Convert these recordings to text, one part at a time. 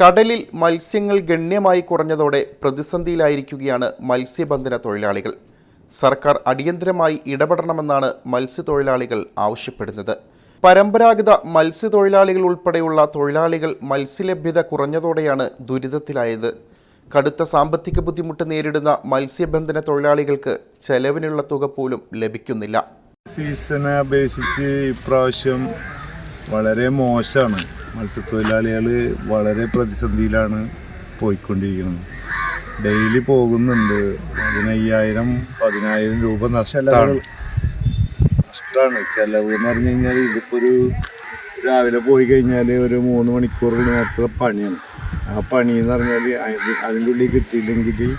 കടലിൽ മത്സ്യങ്ങൾ ഗണ്യമായി കുറഞ്ഞതോടെ പ്രതിസന്ധിയിലായിരിക്കുകയാണ് മത്സ്യബന്ധന തൊഴിലാളികൾ. സർക്കാർ അടിയന്തരമായി ഇടപെടണമെന്നാണ് മത്സ്യത്തൊഴിലാളികൾ ആവശ്യപ്പെടുന്നത്. പരമ്പരാഗത മത്സ്യത്തൊഴിലാളികൾ ഉൾപ്പെടെയുള്ള തൊഴിലാളികൾ മത്സ്യലഭ്യത കുറഞ്ഞതോടെയാണ് ദുരിതത്തിലായത്. കടുത്ത സാമ്പത്തിക ബുദ്ധിമുട്ട് നേരിടുന്ന മത്സ്യബന്ധന തൊഴിലാളികൾക്ക് ചെലവിനുള്ള തുക പോലും ലഭിക്കുന്നില്ല. സീസണെ അപേക്ഷിച്ച് ഇപ്രാവശ്യം വളരെ മോശമാണ്. മത്സ്യത്തൊഴിലാളികൾ വളരെ പ്രതിസന്ധിയിലാണ് പോയിക്കൊണ്ടിരിക്കുന്നത്. ഡെയിലി പോകുന്നുണ്ട്. പതിനയ്യായിരം പതിനായിരം രൂപ നഷ്ടമാണ് നഷ്ടമാണ് ചിലവ് എന്ന് പറഞ്ഞു കഴിഞ്ഞാൽ ഇതിപ്പോൾ ഒരു രാവിലെ പോയി കഴിഞ്ഞാൽ ഒരു മൂന്ന് മണിക്കൂർ നേരത്തെ പണിയാണ്. ആ പണി എന്ന് പറഞ്ഞാൽ അത് അതിന്റെ ഉള്ളിൽ കിട്ടിയില്ലെങ്കിൽ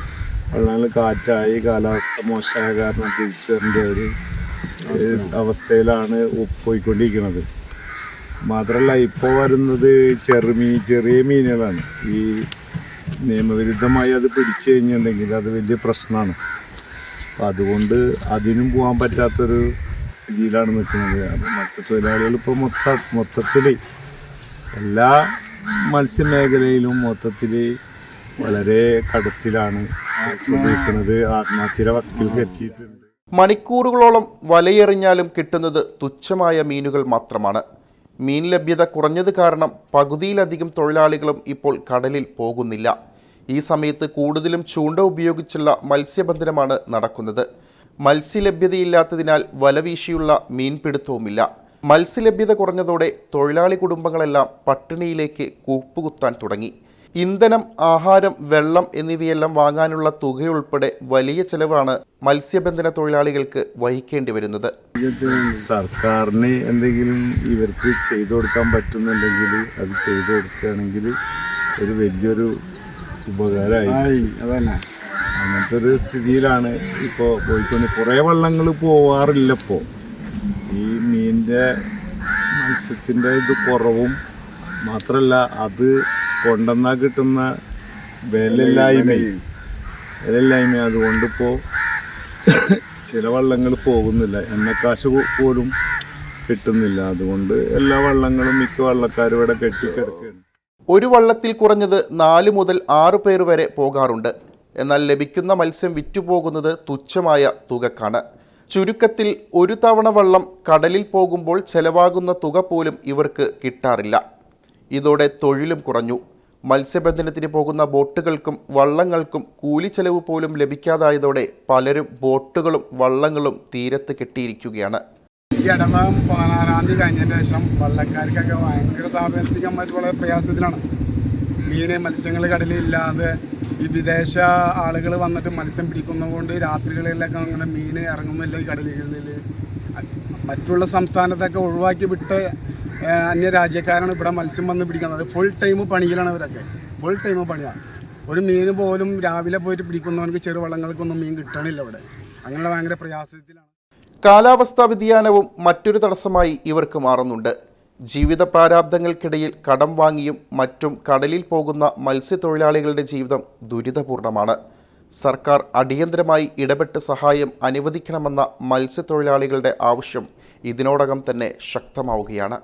വെള്ളം കാറ്റായി കാലാവസ്ഥ മോശമായ കാരണം തിരിച്ചു വരേണ്ട ഒരു അവസ്ഥയിലാണ് പോയിക്കൊണ്ടിരിക്കുന്നത്. മാത്രമല്ല ഇപ്പോൾ വരുന്നത് ചെറുമീൻ ചെറിയ മീനുകളാണ്. ഈ നിയമവിരുദ്ധമായി അത് പിടിച്ചു കഴിഞ്ഞിട്ടുണ്ടെങ്കിൽ അത് വലിയ പ്രശ്നമാണ്. അപ്പം അതുകൊണ്ട് അതിനും പോകാൻ പറ്റാത്തൊരു സ്ഥിതിയിലാണ് നിൽക്കുന്നത്. അപ്പോൾ മത്സ്യത്തൊഴിലാളികൾ ഇപ്പോൾ മൊത്ത മൊത്തത്തിൽ എല്ലാ മത്സ്യമേഖലയിലും മൊത്തത്തിൽ വളരെ കടുത്തിലാണ് നിൽക്കുന്നത്. ആത്മഹത്യയുടെ വക്കിലേക്ക് എത്തിയിട്ടുണ്ട്. മണിക്കൂറുകളോളം വലയെറിഞ്ഞാലും കിട്ടുന്നത് തുച്ഛമായ മീനുകൾ മാത്രമാണ്. മീൻ ലഭ്യത കുറഞ്ഞത് കാരണം പകുതിയിലധികം തൊഴിലാളികളും ഇപ്പോൾ കടലിൽ പോകുന്നില്ല. ഈ സമയത്ത് കൂടുതലും ചൂണ്ട ഉപയോഗിച്ചുള്ള മത്സ്യബന്ധനമാണ് നടക്കുന്നത്. മത്സ്യലഭ്യതയില്ലാത്തതിനാൽ വലവീശിയുള്ള മീൻപിടുത്തവുമില്ല മത്സ്യലഭ്യത കുറഞ്ഞതോടെ തൊഴിലാളി കുടുംബങ്ങളെല്ലാം പട്ടിണിയിലേക്ക് കൂപ്പുകുത്താൻ തുടങ്ങി. ഇന്ധനം ആഹാരം വെള്ളം എന്നിവയെല്ലാം വാങ്ങാനുള്ള തുകയുൾപ്പെടെ വലിയ ചെലവാണ് മത്സ്യബന്ധന തൊഴിലാളികൾക്ക് വഹിക്കേണ്ടി വരുന്നത്. സർക്കാരിന് എന്തെങ്കിലും ഇവർക്ക് ചെയ്തു കൊടുക്കാൻ പറ്റുന്നുണ്ടെങ്കിൽ അത് ചെയ്തു കൊടുക്കുകയാണെങ്കിൽ ഒരു വലിയൊരു ഉപകാരമായി. അതന്നെ. അങ്ങനത്തെ ഒരു സ്ഥിതിയിലാണ് ഇപ്പോൾ പോയിക്കൊണ്ട് കുറേ വള്ളങ്ങൾ പോവാറില്ല ഇപ്പോൾ ഈ മീനിന്റെ മത്സ്യത്തിന്റെ ഇത് കുറവും മാത്രമല്ല അത് കൊണ്ടുവന്നാൽ കിട്ടുന്ന വിലയില്ലായ്മയും. വിലയില്ലായ്മ അതുകൊണ്ടിപ്പോൾ ചില വള്ളങ്ങൾ പോകുന്നില്ല. എണ്ണക്കാശ് പോലും കിട്ടുന്നില്ല. അതുകൊണ്ട് എല്ലാ വള്ളങ്ങളും മിക്ക വള്ളക്കാരും ഇവിടെ കെട്ടിക്കിടക്കുകയാണ് ഒരു വള്ളത്തിൽ കുറഞ്ഞത് നാല് മുതൽ ആറ് പേർ വരെ പോകാറുണ്ട്. എന്നാൽ ലഭിക്കുന്ന മത്സ്യം വിറ്റുപോകുന്നത് തുച്ഛമായ തുകക്കാണ്. ചുരുക്കത്തിൽ ഒരു തവണ വള്ളം കടലിൽ പോകുമ്പോൾ ചെലവാകുന്ന തുക പോലും ഇവർക്ക് കിട്ടാറില്ല. ഇതോടെ തൊഴിലും കുറഞ്ഞു. മത്സ്യബന്ധനത്തിന് പോകുന്ന ബോട്ടുകൾക്കും വള്ളങ്ങൾക്കും കൂലി ചെലവ് പോലും ലഭിക്കാതായതോടെ പലരും ബോട്ടുകളും വള്ളങ്ങളും തീരത്ത് കെട്ടിയിരിക്കുകയാണ്. ഈ പതിനാറാം തീയതി ശേഷം വള്ളക്കാർക്കൊക്കെ ഭയങ്കര സാമ്പത്തികമായിട്ട് വളരെ പ്രയാസത്തിലാണ്. മീന് മത്സ്യങ്ങൾ കടലില്ലാതെ ഈ വിദേശ ആളുകൾ വന്നിട്ട് മത്സ്യം പിടിക്കുന്നതുകൊണ്ട് രാത്രികളിലൊക്കെ അങ്ങനെ മീൻ ഇറങ്ങുന്നില്ല ഈ കടലുകളിൽ മറ്റുള്ള സംസ്ഥാനത്തൊക്കെ ഒഴിവാക്കി വിട്ട് അന്യ രാജ്യക്കാരാണ് ഇവിടെ മത്സ്യം വന്ന് പിടിക്കുന്നത്. ഫുൾ ടൈം പണിയിലാണ് അവരൊക്കെ. ഫുൾ ടൈം പണിയാണ് ഒരു മീൻ പോലും രാവിലെ പോയിട്ട് പിടിക്കുന്നവർക്ക് ചെറുവള്ളങ്ങൾക്കൊന്നും മീൻ കിട്ടണില്ല ഇവിടെ. അങ്ങനെയുള്ള ഭയങ്കര പ്രയാസത്തിലാണ്. കാലാവസ്ഥാ വ്യതിയാനവും മറ്റൊരു തടസ്സമായി ഇവർക്ക് മാറുന്നുണ്ട്. ജീവിത പ്രാരാബ്ദങ്ങൾക്കിടയിൽ കടം വാങ്ങിയും മറ്റും കടലിൽ പോകുന്ന മത്സ്യത്തൊഴിലാളികളുടെ ജീവിതം ദുരിതപൂർണമാണ്. സർക്കാർ അടിയന്തരമായി ഇടപെട്ട് സഹായം അനുവദിക്കണമെന്ന മത്സ്യത്തൊഴിലാളികളുടെ ആവശ്യം ഇതിനോടകം തന്നെ ശക്തമാവുകയാണ്.